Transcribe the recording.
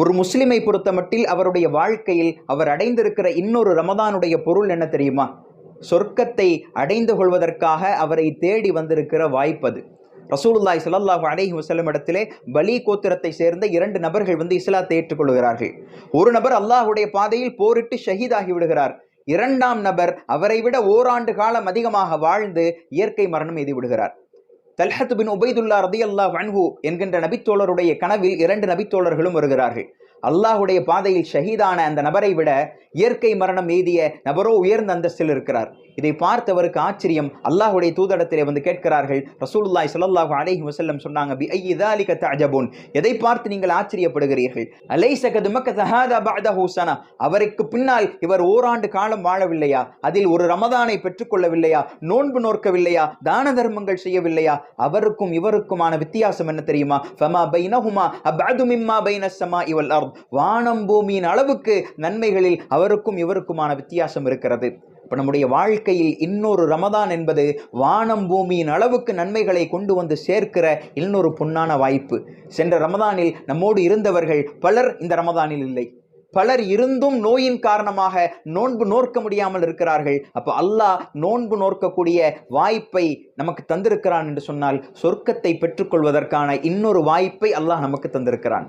ஒரு முஸ்லிமை பொறுத்தமட்டில் அவருடைய வாழ்க்கையில் அவர் அடைந்திருக்கிற இன்னொரு ரமதானுடைய பொருள் என்ன தெரியுமா? சொர்க்கத்தை அடைந்து கொள்வதற்காக அவரை தேடி வந்திருக்கிற வாய்ப்பது ரசூலுல்லாய் ஸல்லல்லாஹு அலேஹி வசலம் இடத்திலே பலி கோத்திரத்தை சேர்ந்த இரண்டு நபர்கள் வந்து இஸ்லாத்தை ஏற்றுக்கொள்கிறார்கள். ஒரு நபர் அல்லாஹ்வுடைய பாதையில் போரிட்டு ஷஹீதாகி விடுகிறார். இரண்டாம் நபர் அவரை விட ஓராண்டு காலம் அதிகமாக வாழ்ந்து இயற்கை மரணம் எய்தி விடுகிறார். தல்ஹத் பின் உபைதுல்லா ரதியல்லாஹ் அன்ஹு என்கின்ற நபித்தோழருடைய கனவில் இரண்டு நபித்தோழர்களும் வருகிறார்கள். அல்லாஹுடைய பாதையில் ஷஹீதான அந்த நபரை விட இயற்கை மரணம் எய்திய நபரோ உயர்ந்த அந்தஸ்தில் இருக்கிறார். இதை பார்த்தவருக்கு ஆச்சரியம். அல்லாஹுடைய தூதடத்திலே வந்து கேட்கிறார்கள் ரசூலுல்லாய் ஸல்லல்லாஹு அலைஹி வசல்லம் சொன்னாங்க பி ஐ இதாலிக தஅஜபுன். எதை பார்த்து நீங்கள் ஆச்சரியப்படுகிறீர்கள்? அலை சகது ஹூசனா அவருக்கு பின்னால் இவர் ஓராண்டு காலம் வாழவில்லையா? அதில் ஒரு ரமதானை பெற்றுக்கொள்ளவில்லையா? நோன்பு நோற்கவில்லையா? தான தர்மங்கள் செய்யவில்லையா? அவருக்கும் இவருக்குமான வித்தியாசம் என்ன தெரியுமா? ஃபமா பைனஹுமா அபஅது மிம்மா பைன இவல் அர் அர்த் வானம் பூமியின் அளவுக்கு நன்மைகளில் அவருக்கும் இவருக்குமான வித்தியாசம் இருக்கிறது. இப்போ நம்முடைய வாழ்க்கையில் இன்னொரு ரமதான் என்பது வானம் பூமியின் அளவுக்கு நன்மைகளை கொண்டு வந்து சேர்க்கிற இன்னொரு பொன்னான வாய்ப்பு. சென்ற ரமதானில் நம்மோடு இருந்தவர்கள் பலர் இந்த ரமதானில் இல்லை. பலர் இருந்தும் நோயின் காரணமாக நோன்பு நோர்க்க முடியாமல் இருக்கிறார்கள். அப்போ அல்லாஹ் நோன்பு நோர்க்கக்கூடிய வாய்ப்பை நமக்கு தந்திருக்கிறான் என்று சொன்னால் சொர்க்கத்தை பெற்றுக்கொள்வதற்கான இன்னொரு வாய்ப்பை அல்லாஹ் நமக்கு தந்திருக்கிறான்.